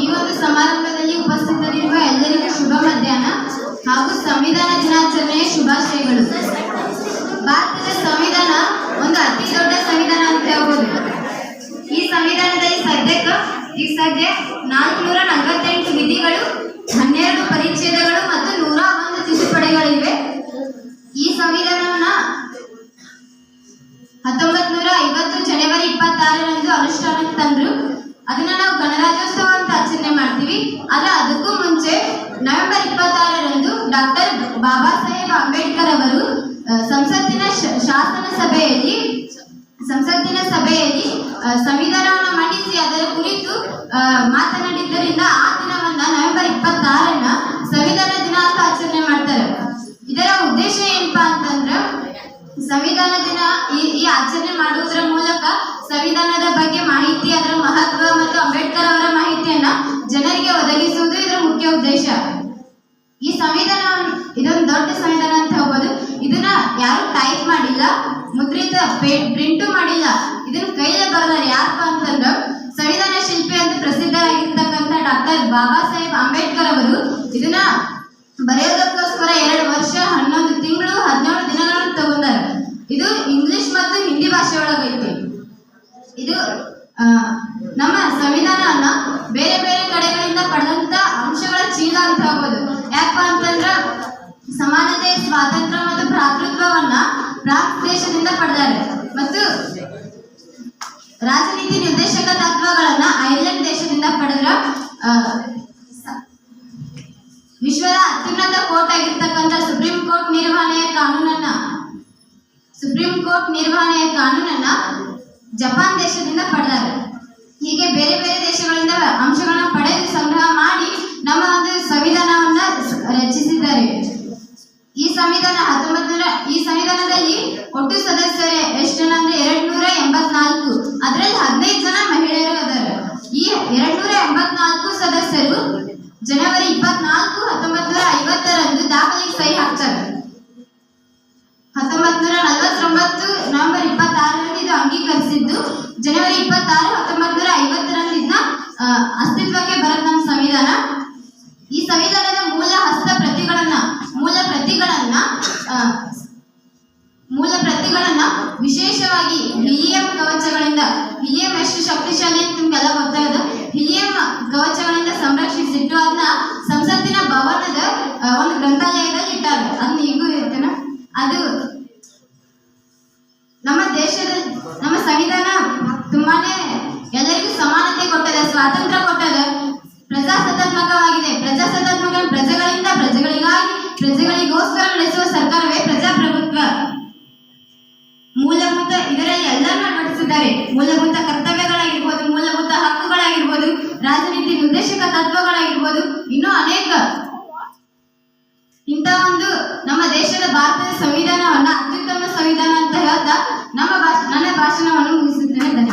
ಈ ಒಂದು ಸಮಾರಂಭದಲ್ಲಿ ಉಪಸ್ಥಿತರಿರುವ ಎಲ್ಲರಿಗೂ ಶುಭ ಮಧ್ಯಾಹ್ನ ಹಾಗೂ ಸಂವಿಧಾನ ದಿನಾಚರಣೆಯ ಶುಭಾಶಯಗಳು. ಭಾರತದ ಸಂವಿಧಾನ ಒಂದು ಅತಿ ದೊಡ್ಡ ಸಂವಿಧಾನ ಅಂತ ಹೇಳ್ಬೋದು. ಈ ಸಂವಿಧಾನದಲ್ಲಿ ಸದ್ಯಕ್ಕೆ ಈಗ ಸದ್ಯ ನಾಲ್ಕುನೂರ ನಲವತ್ತೆಂಟು ವಿಧಿಗಳು, ಹನ್ನೆರಡು ಪರಿಚ್ಛೇದಗಳು ಹತ್ತೊಂಬತ್ ನೂರ ಐವತ್ತು ಜನವರಿ ಇಪ್ಪತ್ತಾರರಂದು ಅನುಷ್ಠಾನಕ್ಕೆ ತಂದ್ರು. ಅದನ್ನ ನಾವು ಗಣರಾಜ್ಯೋತ್ಸವ ಅಂತ ಆಚರಣೆ ಮಾಡ್ತೀವಿ. ಆದ್ರೆ ಅದಕ್ಕೂ ಮುಂಚೆ ನವೆಂಬರ್ ಇಪ್ಪತ್ತಾರರಂದು ಡಾಕ್ಟರ್ ಬಾಬಾ ಸಾಹೇಬ್ ಅಂಬೇಡ್ಕರ್ ಅವರು ಸಂಸತ್ತಿನ ಶಾಸನ ಸಭೆಯಲ್ಲಿ ಸಂಸತ್ತಿನ ಸಭೆಯಲ್ಲಿ ಸಂವಿಧಾನವನ್ನು ಮಂಡಿಸಿ ಅದರ ಕುರಿತು ಆ, ಸಂವಿಧಾನ ದಿನ, ಈ ಆಚರಣೆ ಮಾಡುವುದರ ಮೂಲಕ ಸಂವಿಧಾನದ ಬಗ್ಗೆ ಮಾಹಿತಿ, ಅದರ ಮಹತ್ವ ಮತ್ತು ಅಂಬೇಡ್ಕರ್ ಅವರ ಮಾಹಿತಿಯನ್ನ ಜನರಿಗೆ ಒದಗಿಸುವುದು ಇದರ ಮುಖ್ಯ ಉದ್ದೇಶ. ಈ ಸಂವಿಧಾನ ಇದೊಂದು ದೊಡ್ಡ ಸಂವಿಧಾನ ಅಂತ ಹೇಳ್ಬೋದು. ಇದನ್ನ ಯಾರು ಟೈಪ್ ಮಾಡಿಲ್ಲ, ಮುದ್ರಿತ ಪ್ರಿಂಟು ಮಾಡಿಲ್ಲ. ಇದನ್ನ ಕೈಲೇ ಬರೆದಾರೆ ಯಾರಪ್ಪ ಅಂತಂದ್ರ, ಸಂವಿಧಾನ ಶಿಲ್ಪಿ ಅಂತ ಪ್ರಸಿದ್ಧರಾಗಿರ್ತಕ್ಕಂಥ ಡಾಕ್ಟರ್ ಬಾಬಾ ಸಾಹೇಬ್ ಅಂಬೇಡ್ಕರ್ ಅವರು ಇದನ್ನ ಬರೆಯೋದಕ್ಕೋಸ್ಕರ ಎರಡು ಸಂವಿಧಾನವನ್ನ ಬೇರೆ ಬೇರೆ ಕಡೆಗಳಿಂದ ಪಡೆದಂತ ಅಂಶಗಳ ಚೀಲ ಅಂತ ಹೇಳ್ಬೋದು. ಯಾಕಪ್ಪ ಅಂತಂದ್ರ ಸಮಾನತೆ, ಸ್ವಾತಂತ್ರ್ಯ ಮತ್ತು ಭ್ರಾತೃತ್ವವನ್ನ ಪ್ರಾಕ್ ದೇಶದಿಂದ ಪಡೆದಾರೆ. ಮತ್ತು ರಾಜನೀತಿ ನಿರ್ದೇಶಕ ತತ್ವಗಳನ್ನ ಐರ್ಲೆಂಡ್ ದೇಶದಿಂದ ಪಡೆದ್ರ ವಿಶ್ವದ ಅತ್ಯುನ್ನತ ಕೋರ್ಟ್ ಆಗಿರ್ತಕ್ಕಂಥ ಸುಪ್ರೀಂ ಕೋರ್ಟ್ ನಿರ್ವಹಣೆಯ ಕಾನೂನನ್ನ, ಸುಪ್ರೀಂ ಕೋರ್ಟ್ ನಿರ್ವಹಣೆಯ ಕಾನೂನನ್ನ ಜಪಾನ್ ದೇಶದಿಂದ ಪಡೆದಾರೆ. ಒಟ್ಟು ಸದಸ್ಯರೇ, ಎಷ್ಟು ಜನ ಅಂದ್ರೆ ಎರಡ್ ನೂರ ಎಂಬತ್ನಾಲ್ಕು. ಅದರಲ್ಲಿ ಹದಿನೈದು ಜನ ಮಹಿಳೆಯರು ಅದಾರ ಈ ಎರಡ್ ನೂರ ಎಂಬತ್ನಾಲ್ಕು ಸದಸ್ಯರು ಜನವರಿ ಇಪ್ಪತ್ನಾಲ್ಕು ಹತ್ತೊಂಬತ್ ನೂರ ಐವತ್ತರಂದು ದಾಖಲೆಗೆ ಸಹಿ ಹಾಕ್ತಾರೆ. ಹತ್ತೊಂಬತ್ ನೂರ ನಲವತ್ತೊಂಬತ್ತು ನವೆಂಬರ್ ಇಪ್ಪತ್ತಾರರಲ್ಲಿ ಇದು ಅಂಗೀಕರಿಸಿದ್ದು, ಜನವರಿ ಇಪ್ಪತ್ತಾರು ಹತ್ತೊಂಬತ್ ನೂರ ಐವತ್ತರಂದು ಇದನ್ನ ಅಸ್ತಿತ್ವಕ್ಕೆ ಬರತ್ ನಮ್ಮ ಸಂವಿಧಾನ. ಈ ಸಂವಿಧಾನದ ಮೂಲ ಹಸ್ತ ಪ್ರತಿಗಳನ್ನ, ಮೂಲ ಪ್ರತಿಗಳನ್ನ ಮೂಲ ಪ್ರತಿಗಳನ್ನ ವಿಶೇಷವಾಗಿ ಹಿಲಿಯಂ ಕವಚಗಳಿಂದ, ಹಿಲಿಯಂ ಎಷ್ಟು ಶಕ್ತಿಶಾಲಿ ಅಂತ ನಿಮ್ಗೆಲ್ಲ ಗೊತ್ತಾಗದ ಹಿಲಿಯಂ ಕವಚಗಳಿಂದ ಸಂರಕ್ಷಿಸಿಟ್ಟು ಅದನ್ನ ಸಂಸತ್ತಿನ ಭವನದ ಒಂದು ಗ್ರಂಥಾಲಯದಲ್ಲಿ ಇಟ್ಟಾರ. ಅದ್ನ ಈಗೂ ಇರ್ತೇನೆ ಅದು ನಮ್ಮ ದೇಶದ, ನಮ್ಮ ಸಂವಿಧಾನ ತುಂಬಾನೇ ಎಲ್ಲರಿಗೂ ಸಮಾನತೆ ಕೊಟ್ಟದೆ, ಸ್ವಾತಂತ್ರ್ಯ ಕೊಟ್ಟದೆ. ಪ್ರಜಾಸತ್ತಾತ್ಮಕವಾಗಿದೆ. ಪ್ರಜಾಸತ್ತಾತ್ಮಕ ಪ್ರಜೆಗಳಿಂದ ಪ್ರಜೆಗಳಿಗಾಗಿ, ಪ್ರಜೆಗಳಿಗೋಸ್ಕರ ನಡೆಸುವ ಸರ್ಕಾರವೇ ಪ್ರಜಾಪ್ರಭುತ್ವ. ಮೂಲಭೂತ ಕರ್ತವ್ಯಗಳಾಗಿರ್ಬೋದು, ಮೂಲಭೂತ ಹಕ್ಕುಗಳಾಗಿರ್ಬೋದು, ರಾಜನೀತಿ ನಿರ್ದೇಶಕ ತತ್ವಗಳಾಗಿರ್ಬೋದು, ಇನ್ನೂ ಅನೇಕ. ಇಂಥ ಒಂದು ನಮ್ಮ ದೇಶದ ಭಾರತದ ಸಂವಿಧಾನವನ್ನ, ಅತ್ಯುತ್ತಮ ಸಂವಿಧಾನ ಅಂತ ಹೇಳ್ತಾ ನಮ್ಮ ಭಾಷ, ನನ್ನ ಭಾಷಣವನ್ನು ಮುಗಿಸುತ್ತೇನೆ.